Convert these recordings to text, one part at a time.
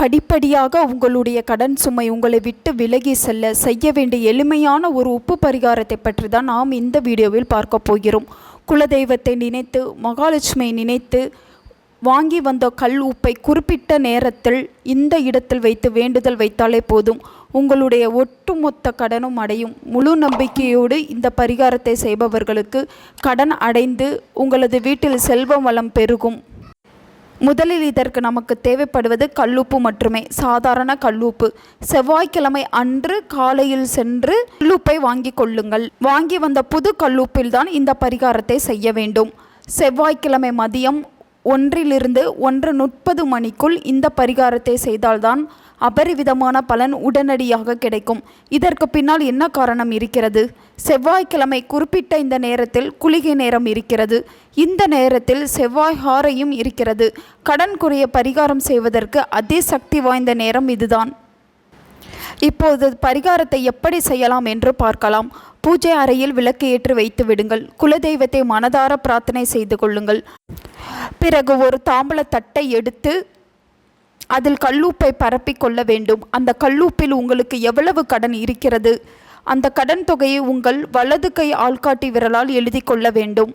படிப்படியாக உங்களுடைய கடன் சுமை உங்களை விட்டு விலகி செல்ல செய்ய வேண்டிய எளிமையான ஒரு உப்பு பரிகாரத்தை பற்றி தான் நாம் இந்த வீடியோவில் பார்க்க போகிறோம். குலதெய்வத்தை நினைத்து மகாலட்சுமியை நினைத்து வாங்கி வந்த கல் உப்பை குறிப்பிட்ட நேரத்தில் இந்த இடத்தில் வைத்து வேண்டுதல் வைத்தாலே போதும். உங்களுடைய ஒட்டுமொத்த கடனும் அடையும். முழு நம்பிக்கையோடு இந்த பரிகாரத்தை செய்பவர்களுக்கு கடன் அடைந்து உங்களது வீட்டில் செல்வம் வளம் பெருகும். முதலில் இதற்கு நமக்கு தேவைப்படுவது கல்லுப்பு மட்டுமே சாதாரண கல்லுப்பு. செவ்வாய்க்கிழமை அன்று காலையில் சென்று கல்லுப்பை வாங்கி கொள்ளுங்கள். வாங்கி வந்த புது கல்லுப்பில் தான் இந்த பரிகாரத்தை செய்ய வேண்டும். செவ்வாய்க்கிழமை மதியம் ஒன்றிலிருந்து ஒன்று முப்பது மணிக்குள் இந்த பரிகாரத்தை செய்தால்தான் அபரிவிதமான பலன் உடனடியாக கிடைக்கும். இதற்கு பின்னால் என்ன காரணம் இருக்கிறது? செவ்வாய்க்கிழமை குறிப்பிட்ட இந்த நேரத்தில் குளிகை நேரம் இருக்கிறது. இந்த நேரத்தில் செவ்வாய் ஹாரையும் இருக்கிறது. கடன் குறைய பரிகாரம் செய்வதற்கு அதே சக்தி வாய்ந்த நேரம் இதுதான். இப்போது பரிகாரத்தை எப்படி செய்யலாம் என்று பார்க்கலாம். பூஜை அறையில் விளக்கு ஏற்றி வைத்து விடுங்கள். குலதெய்வத்தை மனதார பிரார்த்தனை செய்து கொள்ளுங்கள். பிறகு ஒரு தாம்பல தட்டை எடுத்து அதில் கல்லூப்பை பரப்பி கொள்ள வேண்டும். அந்த கல்லூப்பில் உங்களுக்கு எவ்வளவு கடன் இருக்கிறது? அந்த கடன் தொகையை உங்கள் வலது கை ஆள்காட்டி விரலால் எழுதி கொள்ள வேண்டும்.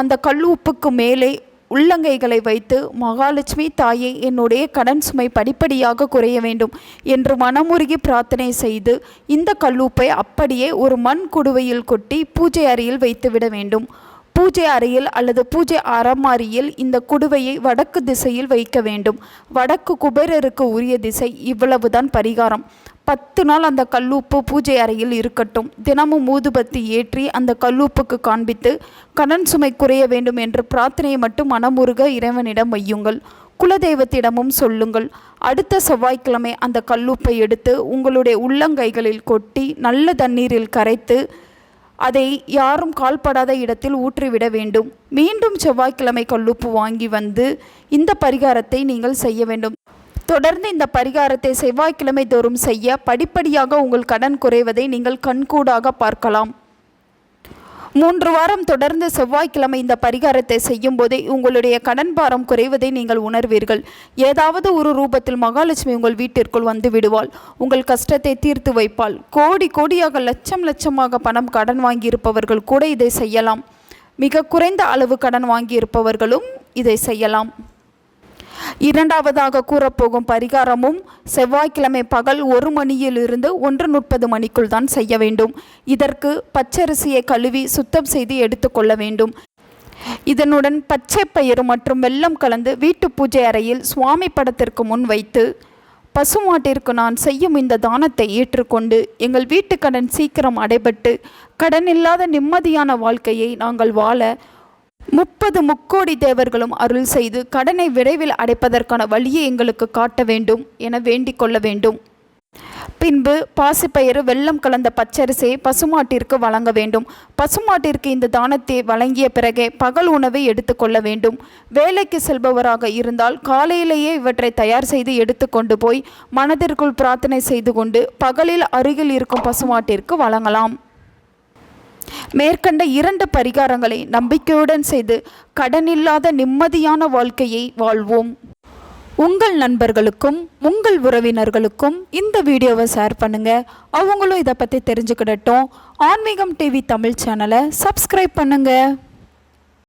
அந்த கல்லூப்புக்கு மேலே உள்ளங்கைகளை வைத்து மகாலட்சுமி தாயே என்னுடைய கடன் சுமை படிப்படியாக குறைய வேண்டும் என்று மனமுருகி பிரார்த்தனை செய்து இந்த கல்லூப்பை அப்படியே ஒரு மண் குடுவையில் கொட்டி பூஜை அறையில் வைத்துவிட வேண்டும். பூஜை அறையில் அல்லது பூஜை அறமாரியில் இந்த குடுவையை வடக்கு திசையில் வைக்க வேண்டும். வடக்கு குபேரருக்கு உரிய திசை இவ்வளவுதான் பரிகாரம். பத்து நாள் அந்த கல்லூப்பு பூஜை அறையில் இருக்கட்டும். தினமும் ஊதுபத்தி ஏற்றி அந்த கல்லூப்புக்கு காண்பித்து கடன் சுமை குறைய வேண்டும் என்று பிரார்த்தனையை மட்டும் மனமுருக இறைவனிடம் வையுங்கள். குலதெய்வத்திடமும் சொல்லுங்கள். அடுத்த செவ்வாய்க்கிழமை அந்த கல்லூப்பை எடுத்து உங்களுடைய உள்ளங்கைகளில் கொட்டி நல்ல தண்ணீரில் கரைத்து அதை யாரும் கால்படாத இடத்தில் ஊற்றிவிட வேண்டும். மீண்டும் செவ்வாய்க்கிழமை கல்லுப்பு வாங்கி வந்து இந்த பரிகாரத்தை நீங்கள் செய்ய வேண்டும். தொடர்ந்து இந்த பரிகாரத்தை செவ்வாய்க்கிழமை தோறும் செய்ய படிப்படியாக உங்கள் கடன் குறைவதை நீங்கள் கண்கூடாக பார்க்கலாம். மூன்று வாரம் தொடர்ந்து செவ்வாய்க்கிழமை இந்த பரிகாரத்தை செய்யும் போதே உங்களுடைய கடன் பாரம் குறைவதை நீங்கள் உணர்வீர்கள். ஏதாவது ஒரு ரூபத்தில் மகாலட்சுமி உங்கள் வீட்டிற்குள் வந்து விடுவாள். உங்கள் கஷ்டத்தை தீர்த்து வைப்பாள். கோடி கோடியாக லட்சம் லட்சமாக பணம் கடன் வாங்கியிருப்பவர்கள் கூட இதை செய்யலாம். மிக குறைந்த அளவு கடன் வாங்கியிருப்பவர்களும் இதை செய்யலாம். இரண்டாவதாக கூறப்போகும் பரிகாரமும் செவ்வாய்க்கிழமை பகல் ஒரு மணியிலிருந்து ஒன்று முப்பது மணிக்குள் தான் செய்ய வேண்டும். இதற்கு பச்சரிசியை கழுவி சுத்தம் செய்து எடுத்துக்கொள்ள வேண்டும். இதனுடன் பச்சை பயிறு மற்றும் வெல்லம் கலந்து வீட்டு பூஜை அறையில் சுவாமி படத்திற்கு முன் வைத்து பசுமாட்டிற்கு நான் செய்யும் இந்த தானத்தை ஏற்றுக்கொண்டு எங்கள் வீட்டு கடன் சீக்கிரம் அடைபட்டு கடன் இல்லாத நிம்மதியான வாழ்க்கையை நாங்கள் வாழ முப்பது முக்கோடி தேவர்களும் அருள் செய்து கடனை விரைவில் அடைப்பதற்கான வழியை எங்களுக்கு காட்ட வேண்டும் என வேண்டிக் கொள்ள வேண்டும். பின்பு பாசிப்பயிறு வெள்ளம் கலந்த பச்சரிசியை பசுமாட்டிற்கு வழங்க வேண்டும். பசுமாட்டிற்கு இந்த தானத்தை வழங்கிய பிறகே பகல் உணவை எடுத்துக்கொள்ள வேண்டும். வேலைக்கு செல்பவராக இருந்தால் காலையிலேயே இவற்றை தயார் செய்து எடுத்துக்கொண்டு போய் மனதிற்குள் பிரார்த்தனை செய்து கொண்டு பகலில் அருகில் இருக்கும் பசுமாட்டிற்கு வழங்கலாம். மேற்கண்ட இரண்டு பரிகாரங்களை நம்பிக்கையுடன் செய்து கடனில்லாத நிம்மதியான வாழ்க்கையை வாழ்வோம். உங்கள் நண்பர்களுக்கும் உங்கள் உறவினர்களுக்கும் இந்த வீடியோவை ஷேர் பண்ணுங்கள் அவங்களும் இதை பற்றி தெரிஞ்சுக்கிடட்டும். ஆன்மீகம் டிவி தமிழ் சேனலை சப்ஸ்கிரைப் பண்ணுங்கள்